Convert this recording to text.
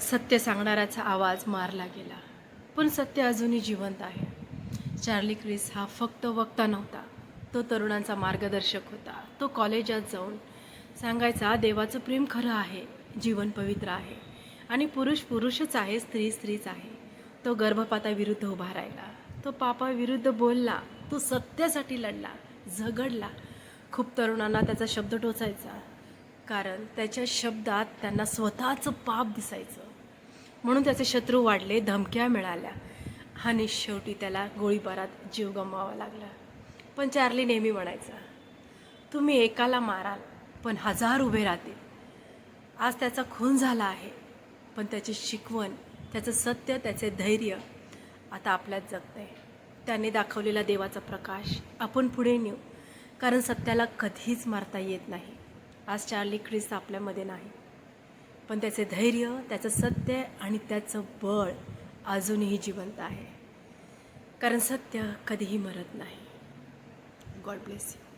सत्य सांगणाऱ्याचा आवाज मारला गेला. पण सत्य अजूनही जिवंत आहे. चार्ली क्रिस हा फक्त वक्ता नव्हता. तो तरुणांचा मार्गदर्शक होता. तो कॉलेजात जाऊन सांगायचा देवाचं प्रेम खरं आहे जीवन पवित्र आहे आणि पुरुष पुरुषच आहे स्त्री स्त्रीच आहे. तो गर्भपाताविरुद्ध उभा राहिला. तो पापाविरुद्ध बोलला. तो सत्यासाठी लढला झगडला. खूप तरुणांना त्याचा शब्द टोचायचा. कारण त्याच्या शब्दात त्यांना स्वतःचं पाप दिसायचं. म्हणून त्याचे शत्रू वाढले धमक्या मिळाल्या. आणि शेवटी त्याला गोळीबारात जीव गमवावा लागला. पण चार्ली नेहमी म्हणायचा तुम्ही एकाला माराल पण हजार उभे राहतील. आज त्याचा खून झाला आहे पण त्याची शिकवण त्याचं सत्य त्याचे धैर्य आता आपल्यात जगतंय. त्याने दाखवलेला देवाचा प्रकाश आपण पुढे नेऊ कारण सत्याला कधीच मारता येत नाही. आज चार्ली ख्रिस्त आपल्यामध्ये नाही. पण त्याचे धैर्य त्याचं सत्य आणि त्याचं बळ अजूनही जिवंत आहे. कारण सत्य कधीही मरत नाही. God bless you